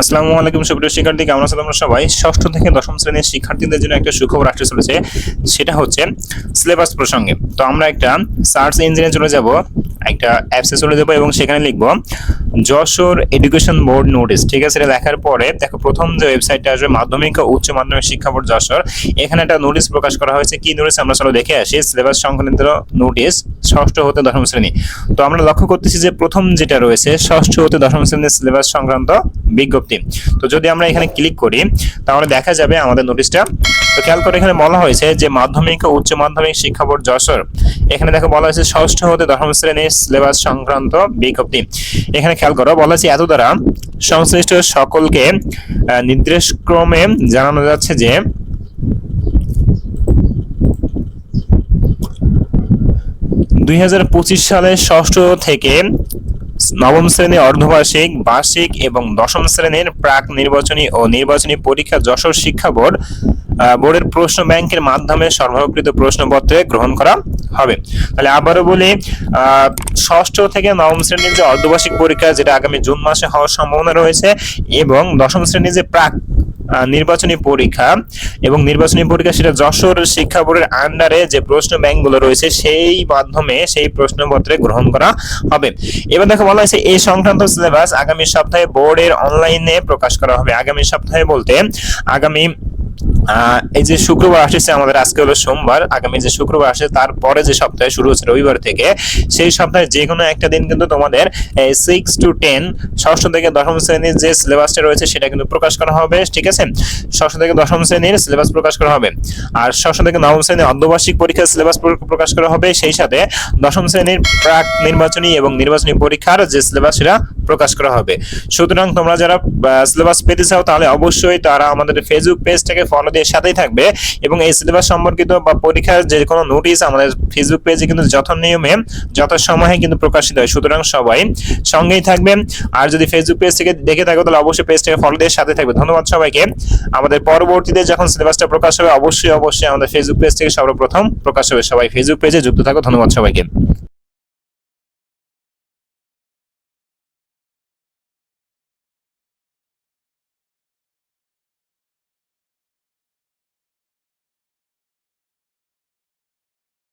আসসালামু আলাইকুম, সুপ্রিয় শিক্ষার্থী, কেমন আছেন তোমরা সবাই? ষষ্ঠ থেকে দশম শ্রেণির শিক্ষার্থীদের জন্য একটা সুখবর আসতে চলেছে, সেটা হচ্ছে সিলেবাস প্রসঙ্গে। তো আমরা একটা সার্চ ইঞ্জিনে চলে যাব, একটা অ্যাপসে চলে যাব এবং সেখানে লিখব যশোর এডুকেশন বোর্ড নোটিশ ঠিক আছে? এটা লেখার পরে দেখো, প্রথম যে ওয়েবসাইটটা আসবে, মাধ্যমিক ও উচ্চ মাধ্যমিক শিক্ষা বোর্ড যশোর। এখানে একটা নোটিশ প্রকাশ করা হয়েছে। কি নোটিশ আমরা চলো দেখে আসি। সিলেবাস সংক্রান্ত নোটিশ ষষ্ঠ হতে দশম শ্রেণি। তো আমরা লক্ষ্য করতেছি যে প্রথম যেটা রয়েছে, ষষ্ঠ হতে দশম শ্রেণির সিলেবাস সংক্রান্ত বিজ্ঞপ্তি। তো যদি আমরা এখানে ক্লিক করি, তাহলে দেখা যাবে আমাদের নোটিশটা তো খেয়াল করে এখানে বলা হয়েছে যে মাধ্যমিক ও উচ্চ মাধ্যমিক শিক্ষা বোর্ড যশোর। এখানে দেখো বলা হয়েছে ষষ্ঠ হতে দশম শ্রেণির সিলেবাস সংক্রান্ত বিজ্ঞপ্তি। এখানে খেয়াল করো, বলা হয়েছে এত দ্বারা সংশ্লিষ্ট সকলকে নির্দেশক্রমে জানানো যাচ্ছে যে দুই সালে ষষ্ঠ থেকে নবম শ্রেণির অর্ধবার্ষিক, বার্ষিক এবং দশম শ্রেণির প্রাক নির্বাচনী ও নির্বাচনী পরীক্ষা যশোর শিক্ষা বোর্ড বোর্ডের প্রশ্ন ব্যাংকের মাধ্যমে সরবরাহকৃত প্রশ্নপত্রে গ্রহণ করা হবে। তাহলে আবারও বলি ষষ্ঠ থেকে নবম শ্রেণির যে অর্ধবার্ষিক পরীক্ষা, যেটা আগামী জুন মাসে হওয়ার সম্ভাবনা রয়েছে এবং দশম শ্রেণির যে প্রাক নির্বাচনী পরীক্ষা এবং নির্বাচনী পরীক্ষা সেটা যশোর শিক্ষা বোর্ডের আন্ডারে যে প্রশ্ন ব্যাংকগুলো রয়েছে, সেই মাধ্যমে সেই প্রশ্নপত্রে গ্রহণ করা হবে। এবার দেখো বলা হয়েছে, এই সংক্রান্ত সিলেবাস আগামী সপ্তাহে বোর্ডের অনলাইনে প্রকাশ করা হবে। আগামী সপ্তাহে বলতে আগামী এই যে শুক্রবার আসছে আমাদের, আজকে হলো সোমবার। আগামী যে শুক্রবার আসে তারপরে যে সপ্তাহে শুরু হচ্ছে রবিবার থেকে, সেই সপ্তাহে যে কোনো একটা দিন কিন্তু তোমাদের সিক্স টু টেন ষষ্ঠ থেকে দশম শ্রেণির যে সিলেবাসটা রয়েছে, সেটা কিন্তু প্রকাশ করা হবে, ঠিক আছে? ষষ্ঠ থেকে দশম শ্রেণির সিলেবাস প্রকাশ করা হবে। আর ষষ্ঠ থেকে নবম শ্রেণির অর্ধবার্ষিক পরীক্ষার সিলেবাস প্রকাশ করা হবে, সেই সাথে দশম শ্রেণির প্রাক নির্বাচনী এবং নির্বাচনী পরীক্ষার যে সিলেবাস সেটা প্রকাশ করা হবে। সুতরাং তোমরা যারা সিলেবাস পেতে চাও, তাহলে অবশ্যই তারা আমাদের ফেসবুক পেজটাকে ফলো দিয়ে সাথেই থাকবে। এবং এই সিলেবাস সম্পর্কিত বা পরীক্ষার যে কোনো নোটিশ আমাদের ফেসবুক পেজে কিন্তু যত নিয়মে যত সময়ে কিন্তু প্রকাশিত হয়। সুতরাং সবাই সঙ্গেই থাকবেন। আর যদি ফেসবুক পেজ থেকে দেখে থাকো, তাহলে অবশ্যই পেজটাকে ফলো দিয়ে সাথে থাকবে। ধন্যবাদ সবাইকে। আমাদের পরবর্তীতে যখন সিলেবাসটা প্রকাশ হবে, অবশ্যই অবশ্যই আমাদের ফেসবুক পেজ থেকে সর্বপ্রথম প্রকাশ হবে। সবাই ফেসবুক পেজে যুক্ত থাকো। ধন্যবাদ সবাইকে।